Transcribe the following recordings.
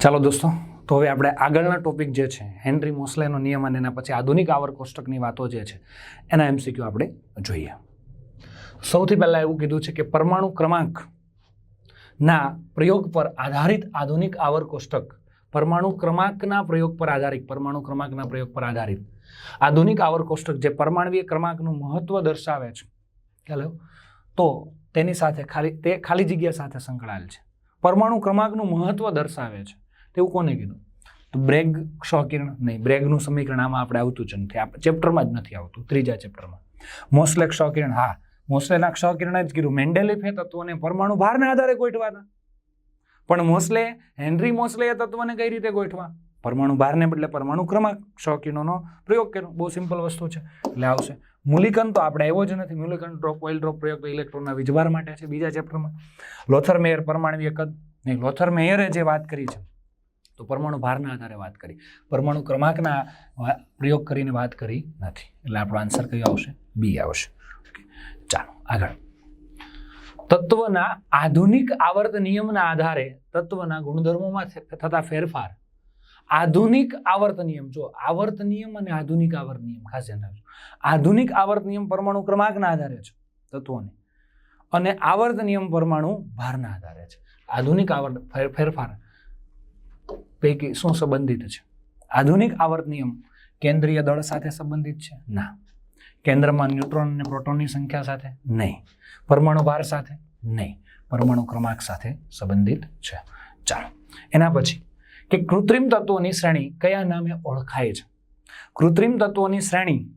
ચાલો દોસ્તો, તો હવે આપણે આગળના ટોપિક જે છે હેનરી મોસ્લેનો નિયમ અને એના પછી આધુનિક આવર કોષ્ટકની વાતો જે છે, એના એમસીક્યુ આપણે જોઈએ. સૌથી પહેલાં એવું કીધું છે કે પરમાણુ ક્રમાંક ના પ્રયોગ પર આધારિત આધુનિક આવર કોષ્ટક, પરમાણુ ક્રમાંકના પ્રયોગ પર આધારિત, પરમાણુ ક્રમાંકના પ્રયોગ પર આધારિત. આધુનિક આવર કોષ્ટક જે પરમાણવીય ક્રમાંકનું મહત્વ દર્શાવે છે. ખ્યાલ તો તેની સાથે ખાલી, તે ખાલી જગ્યા સાથે સંકળાયેલ છે. પરમાણુ ક્રમાંકનું મહત્વ દર્શાવે છે. તેવું કોને કીધું? તો બ્રેગ ક્ષકિરણ નહીં, બ્રેગનું સમીકરણ આમાં આપણે આવતું જ નથી. આપણે ચેપ્ટરમાં જ નથી આવતું, ત્રીજા ચેપ્ટરમાં. મોસ્લે ક્ષકિરણ હા, મોસ્લેના ક્ષકિરણ જ કીધું, મેન્ડેલિફે તત્વોને પરમાણુ ભારના આધારે ગોઠવાના. પણ મોસ્લે, હેનરી મોસ્લે એ તત્વને કઈ રીતે ગોઠવા? પરમાણુ ભારને બદલે પરમાણુ ક્રમાંક ક્ષkiરણોનો પ્રયોગ કર્યો. બહુ સિમ્પલ વસ્તુ છે. એટલે આવશે. મૂલિકન તો આપણે આવ્યો જ નથી. મુલિકન ડ્રોપ ઓઇલ ડ્રોપ પ્રયોગ ઇલેક્ટ્રોનના વીજભાર માટે છે બીજા ચેપ્ટરમાં લોથર મેયર પરમાણવીય કદ નહીં, લોથર મેયરે જે વાત કરી છે, તો પરમાણુ ભારના આધારે વાત કરી. પરમાણુ ક્રમાંકના પ્રયોગ કરીને વાત કરી નથી. એટલે આપણો આન્સર કયો આવશે? બી આવશે. ચાલો, આગળ. તત્વના આધુનિક આવર્ત નિયમના આધારે તત્વના ગુણધર્મોમાં થતા ફેરફાર આધુનિક આવર્ત નિયમ. જો આવર્ત નિયમ અને આધુનિક આવર્ત નિયમ ખાસ ધ્યાન રાખજો. આધુનિક આવર્ત નિયમ પરમાણુ ક્રમાંકના આધારે છે, તત્વોને. અને આવર્ત નિયમ પરમાણુ ભારના આધારે છે. આધુનિક આવર્ત ફેર- ફેરફાર પૈકી શું સંબંધિત છે? આધુનિક આવર્ત નિયમ કેન્દ્રીય દળ સાથે સંબંધિત છે? ના. કેન્દ્રમાં ન્યુટ્રોન અને પ્રોટોનની સંખ્યા સાથે? નહીં. પરમાણુ ભાર સાથે? નહીં. પરમાણુ ક્રમાંક સાથે સંબંધિત છે. ચાલો. એના પછી કે કૃત્રિમ તત્વોની શ્રેણી કયા નામે ઓળખાય છે? કૃત્રિમ તત્વોની શ્રેણી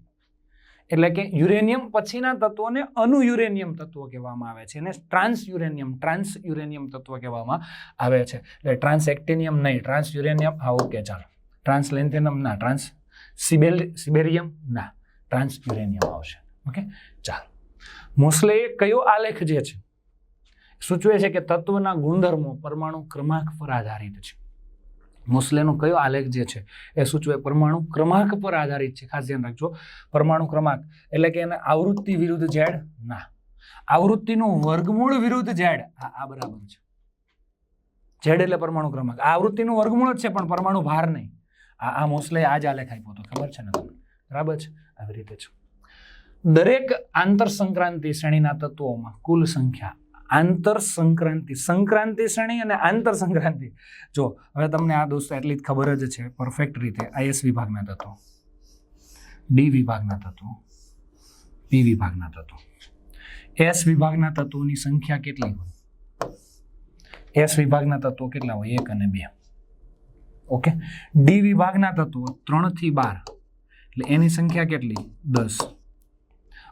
એટલે કે યુરેનિયમ પછીના તત્વોને અનુ યુરેનિયમ તત્વો કહેવામાં આવે છે એને ટ્રાન્સ યુરેનિયમ ટ્રાન્સ યુરેનિયમ તત્વ કહેવામાં આવે છે. એટલે ટ્રાન્સ એક્ટિનિયમ નહીં ટ્રાન્સ યુરેનિયમ હા ઓકે ચાલો. ટ્રાન્સ લેન્થેનિયમ ના ટ્રાન્સ સિબેલ સિબેરિયમ ના ટ્રાન્સ યુરેનિયમ આવશે. ઓકે? ચાલો. મોસ્લે કયો આલેખ જે છે? સૂચવે છે કે તત્વના ગુણધર્મો પરમાણુ ક્રમાંક પર આધારિત છે. મોસ્લેનો કયો આલેખ જે છે એ સૂચવે. પરમાણુ ક્રમાંક પર આધારિત છે. ખાસ ધ્યાન રાખજો. પરમાણુ ક્રમાંક એટલે કે એને આવૃત્તિ વિરુદ્ધ ઝેડ ના. આવૃત્તિનું વર્ગમૂળ વિરુદ્ધ ઝેડ. આ બરાબર છે. ઝેડ એટલે પરમાણુ ક્રમાંક. આવૃત્તિનું વર્ગમૂળ જ છે, પણ પરમાણુ ભાર નહીં. આ આ મોસ્લે આ જ આલેખ આપ્યો હતો. ખબર છે ને તમને? બરાબર છે? આવી રીતે છે દરેક આંતર સંક્રાંતિ શ્રેણીના તત્વોમાં કુલ સંખ્યા આંતર સંક્રાંતિ સંક્રાંતિ શ્રેણી અને આંતર સંક્રાંતિ જો, હવે તમને આ દોસ્તો એટલી જ ખબર જ છે પરફેક્ટ રીતે આઈએસ વિભાગના તત્વો. ડી વિભાગના તત્વો. પી વિભાગના તત્વો. એસ વિભાગના તત્વોની સંખ્યા કેટલી હોય? એસ વિભાગના તત્વો કેટલા હોય? એક અને બે. ઓકે? ડી વિભાગના તત્વો ત્રણથી બાર. એટલે એની સંખ્યા કેટલી? દસ.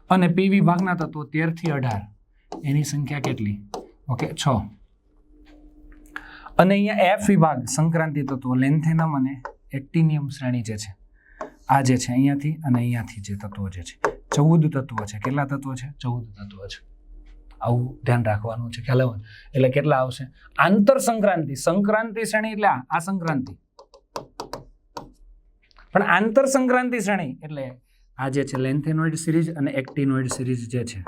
અને પી વિભાગના તત્વો તેરથી અઢાર. એની સંખ્યા કેટલી? ઓકે છ. અને અહીંયા એફ વિભાગ સંક્રાંતિ તત્વો લેન્થેનમ અને એક્ટિનિયમ શ્રેણી જે છે, આ જે છે અહીંયાથી અને અહીંયાથી જે તત્વો જે છે. ચૌદ તત્વો છે. કેટલા તત્વો છે? ચૌદ તત્વો છે. આવું ધ્યાન રાખવાનું છે, ખ્યાલ એટલે કેટલા આવશે? આંતર સંક્રાંતિ. સંક્રાંતિ શ્રેણી એટલે આ આ સંક્રાંતિ. પણ આંતર સંક્રાંતિ શ્રેણી એટલે આ જે છે લેન્થેનોઇડ સિરીઝ અને એક્ટિનોઇડ સિરીઝ જે છે,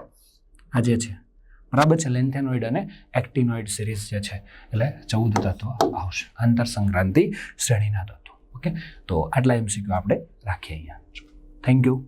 આ જે છે. બરાબર છે? લેન્થેનોઇડ અને એક્ટિનોઇડ સિરીઝ જે છે, એટલે ચૌદ તત્વો આવશે. આંતર સંક્રાંતિ શ્રેણીના તત્વો. ઓકે? તો આટલા એમસીક્યુ આપણે રાખીએ અહીંયા. Thank you